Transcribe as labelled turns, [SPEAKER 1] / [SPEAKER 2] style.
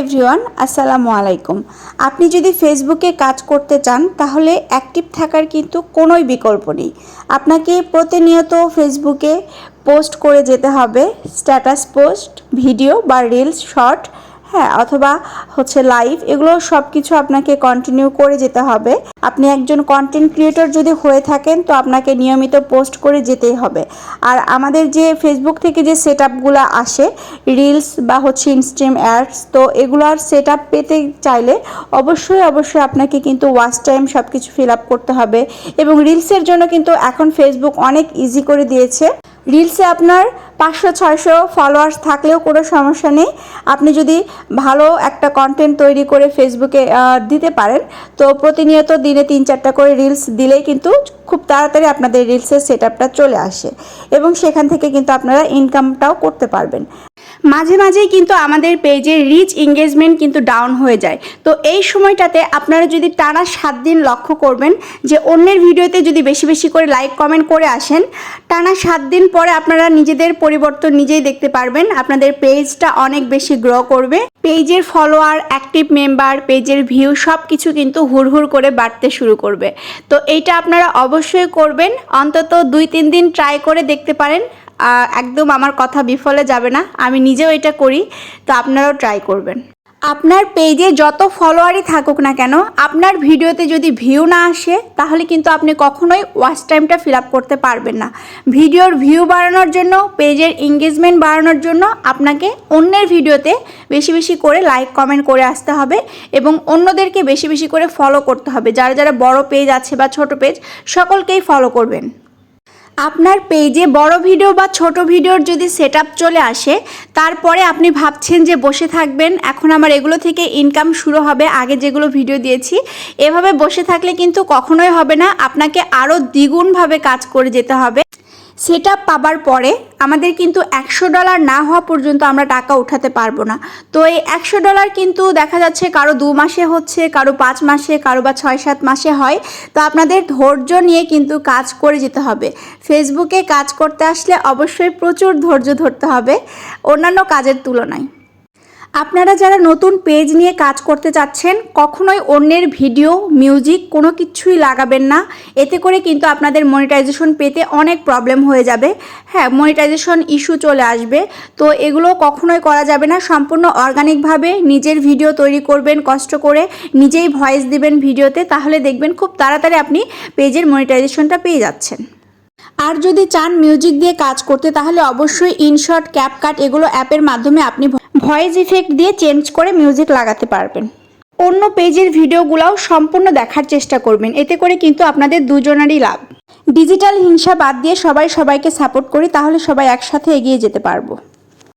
[SPEAKER 1] Everyone, আসসালামু আলাইকুম। আপনি যদি ফেসবুকে কাজ করতে চান, তাহলে অ্যাক্টিভ থাকার কিন্তু কোনোই বিকল্প নেই। আপনাকে প্রতিনিয়ত ফেসবুকে পোস্ট করে যেতে হবে, স্ট্যাটাস পোস্ট, ভিডিও বা রিলস, শর্ট হ্যাঁ অথবা হচ্ছে লাইভ এগুলো সব কিছু আপনাকে কন্টিনিউ করে যেতে হবে। আপনি একজন কন্টেন্ট ক্রিয়েটর যদি হয়ে থাকেন, তো আপনাকে নিয়মিত পোস্ট করে যেতেই হবে। আর আমাদের যে ফেসবুক থেকে যে সেট আপগুলো আসে রিলস বা হচ্ছে ইনস্ট্রিম অ্যাডস তো এগুলার সেট আপ পেতে চাইলে অবশ্যই অবশ্যই আপনাকে কিন্তু ওয়াচ টাইম সব কিছু ফিল আপ করতে হবে। এবং রিলসের জন্য কিন্তু এখন ফেসবুক অনেক ইজি করে দিয়েছে। রিলসে আপনার পাঁচশো, ছয়শো ফলোয়ার্স থাকলেও কোনো সমস্যা নেই। আপনি যদি ভালো একটা কন্টেন্ট তৈরি করে ফেসবুকে দিতে পারেন, তো প্রতিনিয়ত দিনে তিন চারটা করে রিলস দিলেই কিন্তু খুব তাড়াতাড়ি আপনাদের রিলসের সেট চলে আসে এবং সেখান থেকে কিন্তু আপনারা ইনকামটাও করতে পারবেন। মাঝে মাঝেই কিন্তু আমাদের পেজে রিচ এঙ্গেজমেন্ট কিন্তু ডাউন হয়ে যায়। তো এই সময়টাতে আপনারা যদি টানা সাত দিন লক্ষ্য করবেন যে অন্যের ভিডিওতে যদি বেশি বেশি করে লাইক কমেন্ট করে আসেন, টানা সাত দিন পরে আপনারা নিজেদের পরিবর্তন নিজেই দেখতে পারবেন। আপনাদের পেজটা অনেক বেশি গ্রো করবে। পেজের ফলোয়ার অ্যাক্টিভ মেম্বার পেজের ভিউ সব কিছু কিন্তু হুড়হুড় করে বাড়তে শুরু করবে। তো এইটা আপনারা অবশ্যই করবেন। অন্তত দুই, তিন দিন ট্রাই করে দেখতে পারেন। একদম আমার কথা বিফলে যাবে না। আমি নিজেও এটা করি, তো আপনারাও ট্রাই করবেন। আপনার পেজে যত ফলোয়ারই থাকুক না কেন, আপনার ভিডিওতে যদি ভিউ না আসে, তাহলে কিন্তু আপনি কখনোই ওয়াচ টাইমটা ফিল আপ করতে পারবেন না। ভিডিওর ভিউ বাড়ানোর জন্য পেজের এঙ্গেজমেন্ট বাড়ানোর জন্য আপনাকে অন্যের ভিডিওতে বেশি বেশি করে লাইক কমেন্ট করে আসতে হবে এবং অন্যদেরকে বেশি বেশি করে ফলো করতে হবে। যারা যারা বড় পেজ আছে বা ছোট পেজ সকলকেই ফলো করবেন। আপনার পেজে বড় ভিডিও বা ছোট ভিডিওর যদি সেট চলে আসে, তারপরে আপনি ভাবছেন যে বসে থাকবেন, এখন আমার এগুলো থেকে ইনকাম শুরু হবে, আগে যেগুলো ভিডিও দিয়েছি, এভাবে বসে থাকলে কিন্তু কখনোই হবে না, আপনাকে আরও দ্বিগুণভাবে কাজ করে যেতে হবে। সেট পাবার পরে আমাদের কিন্তু একশো ডলার না হওয়া পর্যন্ত আমরা টাকা উঠাতে পারব না। তো এই একশো ডলার কিন্তু দেখা যাচ্ছে কারও দু মাসে হচ্ছে, কারও পাঁচ মাসে, কারও বা ছয় সাত মাসে হয়। তো আপনাদের ধৈর্য নিয়ে কিন্তু কাজ করে যেতে হবে। ফেসবুকে কাজ করতে আসলে অবশ্যই প্রচুর ধৈর্য ধরতে হবে। অন্যান্য কাজের তুলনায়। আপনারা যারা নতুন পেজ নিয়ে কাজ করতে চাচ্ছেন, কখনোই অন্যের ভিডিও, মিউজিক কোনো কিছুই লাগাবেন না। এতে করে কিন্তু আপনাদের মনিটাইজেশন পেতে অনেক প্রবলেম হয়ে যাবে। হ্যাঁ মনিটাইজেশন ইস্যু চলে আসবে। তো এগুলো কখনোই করা যাবে না। সম্পূর্ণ অর্গানিকভাবে নিজের ভিডিও তৈরি করবেন, কষ্ট করে নিজেই ভয়েস দিবেন ভিডিওতে তাহলে দেখবেন খুব তাড়াতাড়ি আপনি পেজের মনিটাইজেশনটা পেয়ে যাচ্ছেন। আর যদি চান মিউজিক দিয়ে কাজ করতে, তাহলে অবশ্যই ইনশট ক্যাপকাট এগুলো অ্যাপের মাধ্যমে আপনি ভয়েস ইফেক্ট দিয়ে চেঞ্জ করে মিউজিক লাগাতে পারবেন। অন্য পেজের ভিডিওগুলোও সম্পূর্ণ দেখার চেষ্টা করবেন। এতে করে কিন্তু আপনাদের দুজনেরই লাভ। ডিজিটাল হিংসা বাদ দিয়ে সবাই সবাইকে সাপোর্ট করি, তাহলে সবাই একসাথে এগিয়ে যেতে পারব।